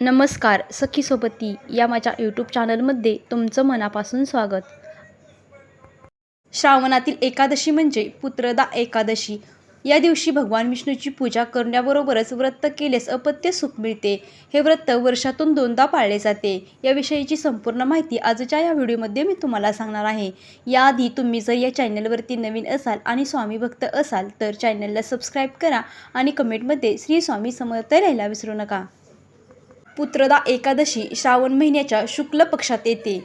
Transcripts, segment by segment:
नमस्कार सखी सोबती या माझ्या यूट्यूब चॅनलमध्ये तुमचं मनापासून स्वागत. श्रावणातील एकादशी म्हणजे पुत्रदा एकादशी. या दिवशी भगवान विष्णूची पूजा करण्याबरोबरच व्रत केल्यास अपत्य सुख मिळते. हे व्रत वर्षातून दोनदा पाळले जाते. याविषयीची संपूर्ण माहिती आजच्या या व्हिडिओमध्ये मी तुम्हाला सांगणार आहे. याआधी तुम्ही जर या चॅनलवरती नवीन असाल आणि स्वामी भक्त असाल तर चॅनलला सबस्क्राईब करा आणि कमेंटमध्ये श्री स्वामी समर्थ लिहायला विसरू नका. पुत्रदा एकादशी श्रावण महिन्याच्या शुक्ल पक्षात येते.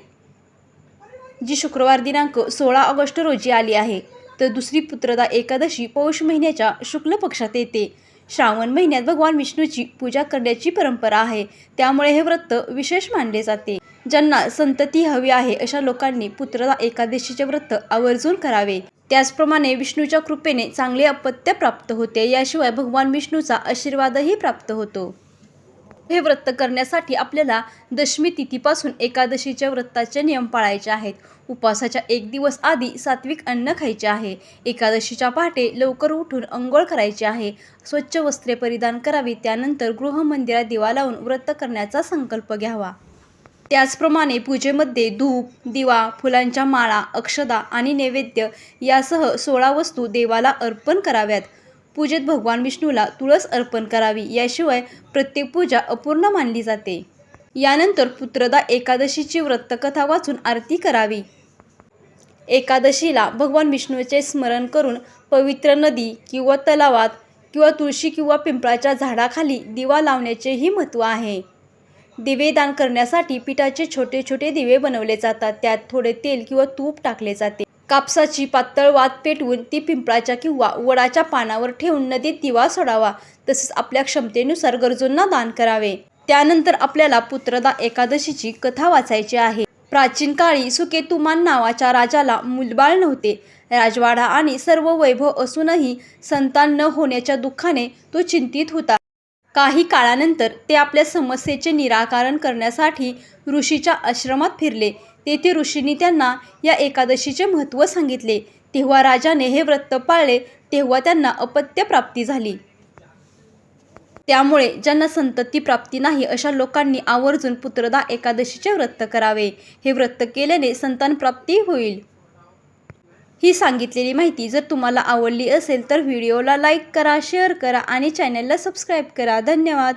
जी शुक्रवार दिनांक सोळा ऑगस्ट रोजी आली आहे तर दुसरी पुत्रदा एकादशी पौष महिन्याच्या शुक्ल पक्षात येते. श्रावण महिन्यात भगवान विष्णूची पूजा करण्याची परंपरा आहे त्यामुळे हे व्रत विशेष मानले जाते. ज्यांना संतती हवी आहे अशा लोकांनी पुत्रदा एकादशीचे व्रत आवर्जून करावे. त्याचप्रमाणे विष्णूच्या कृपेने चांगले अपत्य प्राप्त होते याशिवाय भगवान विष्णूचा आशीर्वादही प्राप्त होतो. हे व्रत करण्यासाठी आपल्याला दशमी तिथीपासून एकादशीच्या व्रताचे नियम पाळायचे आहेत. उपवासाच्या एक दिवस आधी सात्विक अन्न खायचे आहे. एकादशीच्या पहाटे लवकर उठून अंघोळ करायची आहे. स्वच्छ वस्त्रे परिधान करावी त्यानंतर गृहमंदिरात दिवा लावून व्रत करण्याचा संकल्प घ्यावा. त्याचप्रमाणे पूजेमध्ये धूप दिवा फुलांच्या माळा अक्षदा आणि नैवेद्य यासह सोळा वस्तू देवाला अर्पण कराव्यात. पूजेत भगवान विष्णूला तुळस अर्पण करावी याशिवाय प्रत्येक पूजा अपूर्ण मानली जाते. यानंतर पुत्रदा एकादशीची व्रतकथा वाचून आरती करावी. एकादशीला भगवान विष्णूचे स्मरण करून पवित्र नदी किंवा तलावात किंवा तुळशी किंवा पिंपळाच्या झाडाखाली दिवा लावण्याचेही महत्त्व आहे. दिवे दान करण्यासाठी पिठाचे छोटे छोटे दिवे बनवले जातात त्यात थोडे तेल किंवा तूप टाकले जाते. कापसाची पातळ वात पेटवून ती पिंपळाच्या किंवा वडाच्या पानावर ठेवून नदीत दिवा सोडावा तसेच आपल्या क्षमतेनुसार गरजूंना दान करावे. त्यानंतर आपल्याला पुत्रदा एकादशीची कथा वाचायची आहे. प्राचीन काळी सुकेतुमान नावाच्या राजाला मुलबाळ नव्हते. राजवाडा आणि सर्व वैभव असूनही संतान न होण्याच्या दुःखाने तो चिंतित होता. काही काळानंतर ते आपल्या समस्येचे निराकरण करण्यासाठी ऋषीच्या आश्रमात फिरले. तेथे ऋषींनी त्यांना या एकादशीचे महत्त्व सांगितले. तेव्हा राजाने हे व्रत पाळले तेव्हा त्यांना अपत्य प्राप्ती झाली. त्यामुळे ज्यांना संतती प्राप्ती नाही अशा लोकांनी आवर्जून पुत्रदा एकादशीचे व्रत करावे. हे व्रत केल्याने संतान प्राप्ती होईल. ही सांगितलेली माहिती जर तुम्हाला आवडली असेल तर व्हिडिओला लाईक करा शेअर करा आणि चॅनलला सबस्क्राईब करा. धन्यवाद.